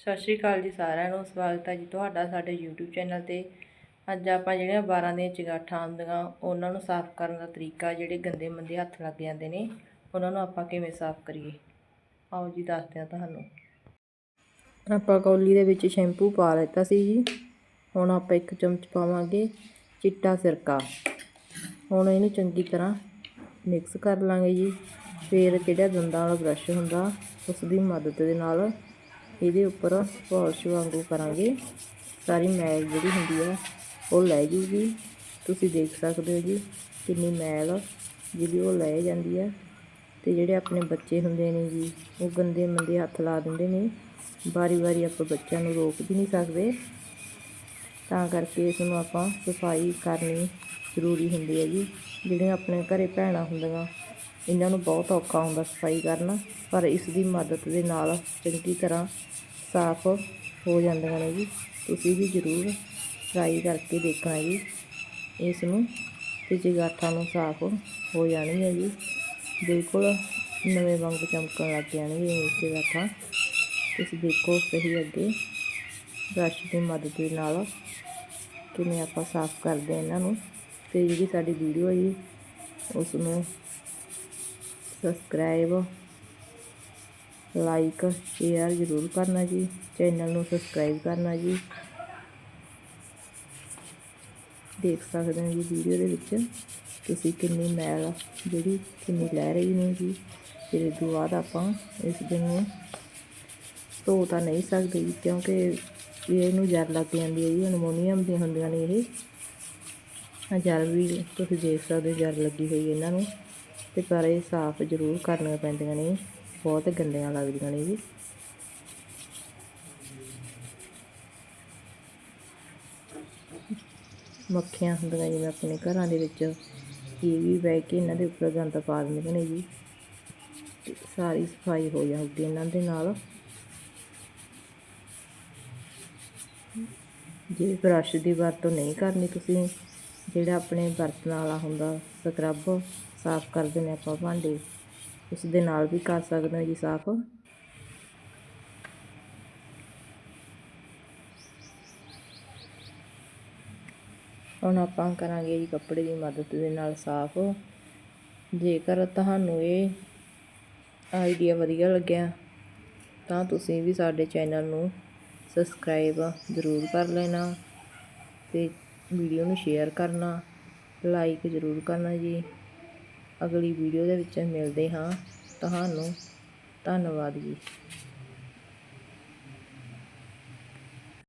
ਸਤਿ ਸ਼੍ਰੀ ਅਕਾਲ ਜੀ ਸਾਰਿਆਂ ਨੂੰ, ਸਵਾਗਤ ਹੈ ਜੀ ਤੁਹਾਡਾ ਸਾਡੇ YouTube ਚੈਨਲ ਤੇ। ਅੱਜ ਆਪਾਂ ਜਿਹੜੀਆਂ 12 ਦੀਆਂ ਚਗਾਠਾਂ ਆਉਂਦੀਆਂ ਉਹਨਾਂ ਨੂੰ ਸਾਫ਼ ਕਰਨ ਦਾ ਤਰੀਕਾ, ਜਿਹੜੇ ਗੰਦੇ ਮੰਦੇ ਹੱਥ ਲੱਗ ਜਾਂਦੇ ਨੇ, ਉਹਨਾਂ ਨੂੰ ਆਪਾਂ ਕਿਵੇਂ ਸਾਫ਼ ਕਰੀਏ? ਆਓ ਜੀ ਦੱਸਦੇ ਹਾਂ ਤੁਹਾਨੂੰ। ਆਪਾਂ ਕੌਲੀ ਦੇ ਵਿੱਚ ਸ਼ੈਂਪੂ ਪਾ ਲਿੱਤਾ ਸੀ ਜੀ। ਹੁਣ ਆਪਾਂ ਇੱਕ ਚਮਚ ਪਾਵਾਂਗੇ ਚਿੱਟਾ ਸਿਰਕਾ। ਹੁਣ ਇਹਨੂੰ ਚੰਗੀ ਤਰ੍ਹਾਂ ਮਿਕਸ ਕਰ ਲਾਂਗੇ ਜੀ। ਫਿਰ ਜਿਹੜਾ ਦੰਦਾਂ ਵਾਲਾ ਬ੍ਰਸ਼ ਹੁੰਦਾ ਉਸ ਦੀ ਮਦਦ ਦੇ ਨਾਲ ਇਹਦੇ ਉੱਪਰ ਪਾਲਿਸ਼ ਵਾਂਗੂ ਕਰਾਂਗੇ। ਸਾਰੀ ਮੈਲ ਜਿਹੜੀ ਹੁੰਦੀ ਆ, ਉਹ ਲੈ ਜੂਗੀ। ਤੁਸੀਂ ਦੇਖ ਸਕਦੇ ਹੋ ਜੀ ਕਿੰਨੀ ਮੈਲ ਜਿਹੜੀ ਉਹ ਲੈ ਜਾਂਦੀ ਆ। ਤੇ ਜਿਹੜੇ ਆਪਣੇ ਬੱਚੇ ਹੁੰਦੇ ਨੇ ਜੀ, ਉਹ ਗੰਦੇ ਮੰਦੇ ਹੱਥ ਲਾ ਦਿੰਦੇ ਨੇ। ਵਾਰੀ ਵਾਰੀ ਆਪਾਂ ਬੱਚਿਆਂ ਨੂੰ ਰੋਕ ਵੀ ਨਹੀਂ ਸਕਦੇ। ਤਾਂ ਕਰਕੇ ਇਸ ਨੂੰ ਆਪਾਂ ਸਫ਼ਾਈ ਕਰਨੀ ਜ਼ਰੂਰੀ ਹੁੰਦੀ ਹੈ ਜੀ। ਜਿਹੜੀਆਂ ਆਪਣੇ ਘਰੇ ਭੈਣਾਂ ਹੁੰਦੀਆਂ ਇਹਨਾਂ ਨੂੰ ਬਹੁਤ ਔਖਾ ਹੁੰਦਾ ਸਫ਼ਾਈ ਕਰਨਾ, ਪਰ ਇਸ ਦੀ ਮਦਦ ਦੇ ਨਾਲ ਚੰਗੀ ਤਰ੍ਹਾਂ ਸਾਫ਼ ਹੋ ਜਾਂਦੀਆਂ ਨੇ ਜੀ। ਤੁਸੀਂ ਵੀ ਜ਼ਰੂਰ ਟਰਾਈ ਕਰਕੇ ਦੇਖਣਾ ਜੀ। ਇਸ ਨੂੰ ਤੇ ਜਗਾਠਾਂ ਨੂੰ ਸਾਫ਼ ਹੋ ਜਾਣੀ ਹੈ ਜੀ, ਬਿਲਕੁਲ ਨਵੇਂ ਵਾਂਗ ਚਮਕਣ ਲੱਗ ਜਾਣਗੀਆਂ ਇਹ ਜਗਾਠਾਂ ਤੁਸੀਂ ਦੇਖੋ ਸਹੀ ਅੱਗੇ ਬ੍ਰਸ਼ ਦੀ ਮਦਦ ਦੇ ਨਾਲ ਕਿਵੇਂ ਆਪਾਂ ਸਾਫ਼ ਕਰਦੇ ਹਾਂ ਇਹਨਾਂ ਨੂੰ। ਤੇ ਜਿਹੜੀ ਸਾਡੀ ਵੀਡੀਓ ਹੈ ਜੀ ਉਸ ਨੂੰ ਸਬਸਕ੍ਰਾਈਬ ਲਾਈਕ ਸ਼ੇਅਰ ਜ਼ਰੂਰ ਕਰਨਾ ਜੀ ਚੈਨਲ ਨੂੰ ਸਬਸਕ੍ਰਾਈਬ ਕਰਨਾ ਜੀ। ਦੇਖ ਸਕਦੇ ਹੋ ਜੀ ਵੀਡੀਓ ਦੇ ਵਿੱਚ ਤੁਸੀਂ ਕਿੰਨੀ ਮੈਲ ਜਿਹੜੀ ਕਿੰਨੀ ਲੈ ਰਹੀ ਨੇ ਜੀ। ਫਿਰ ਇਹ ਤੋਂ ਬਾਅਦ ਆਪਾਂ ਇਸ ਦੇ ਨੂੰ ਧੋ ਤਾਂ ਨਹੀਂ ਸਕਦੇ ਜੀ, ਕਿਉਂਕਿ ਇਹਨੂੰ ਜਰ ਲੱਗ ਜਾਂਦੀ ਹੈ ਜੀ ਅਲਮੋਨੀਅਮ ਦੀਆਂ ਹੁੰਦੀਆਂ ਨੇ ਇਹ। ਜਰ ਵੀ ਤੁਸੀਂ ਦੇਖ ਸਕਦੇ ਹੋ, ਜਰ ਲੱਗੀ ਹੋਈ ਇਹਨਾਂ ਨੂੰ। ਤੇ ਪਰ ਇਹ ਸਾਫ਼ ਜ਼ਰੂਰ ਕਰਨੀਆਂ ਪੈਂਦੀਆਂ ਨੇ, ਬਹੁਤ ਗੰਦੀਆਂ ਲੱਗਦੀਆਂ ਨੇ ਜੀ। ਮੱਖੀਆਂ ਹੁੰਦੀਆਂ ਜਿਵੇਂ ਆਪਣੇ ਘਰਾਂ ਦੇ ਵਿੱਚ, ਇਹ ਵੀ ਬਹਿ ਕੇ ਇਹਨਾਂ ਦੇ ਉੱਪਰ ਗੰਦ ਪਾ ਦਿੰਦੀਆਂ ਨੇ ਜੀ। ਸਾਰੀ ਸਫ਼ਾਈ ਹੋ ਜਾਂਦੀ ਇਹਨਾਂ ਦੇ ਨਾਲ। ਜੇ ਬ੍ਰਸ਼ ਦੀ ਵਰਤੋਂ ਨਹੀਂ ਕਰਨੀ ਤੁਸੀਂ ਜਿਹੜਾ ਆਪਣੇ ਬਰਤਨ ਵਾਲਾ ਹੁੰਦਾ ਸਕਰੱਬ ਸਾਫ਼ ਕਰਦੇ ਨੇ ਆਪਾਂ ਭਾਂਡੇ। ਉਸ ਦੇ ਨਾਲ ਵੀ ਕਰ ਸਕਦੇ ਹਾਂ ਜੀ ਸਾਫ਼। ਹੁਣ ਆਪਾਂ ਕਰਾਂਗੇ ਜੀ ਕੱਪੜੇ ਦੀ ਮਦਦ ਦੇ ਨਾਲ ਸਾਫ਼। ਜੇਕਰ ਤੁਹਾਨੂੰ ਇਹ ਆਈਡੀਆ ਵਧੀਆ ਲੱਗਿਆ, ਤਾਂ ਤੁਸੀਂ ਵੀ ਸਾਡੇ ਚੈਨਲ ਨੂੰ ਸਬਸਕ੍ਰਾਈਬ ਜ਼ਰੂਰ ਕਰ ਲੈਣਾ ਤੇ ਵੀਡੀਓ ਨੂੰ ਸ਼ੇਅਰ ਕਰਨਾ ਲਾਈਕ ਜ਼ਰੂਰ ਕਰਨਾ ਜੀ। ਅਗਲੀ ਵੀਡੀਓ ਦੇ ਵਿੱਚ ਮਿਲਦੇ ਹਾਂ। ਤੁਹਾਨੂੰ ਧੰਨਵਾਦ ਜੀ।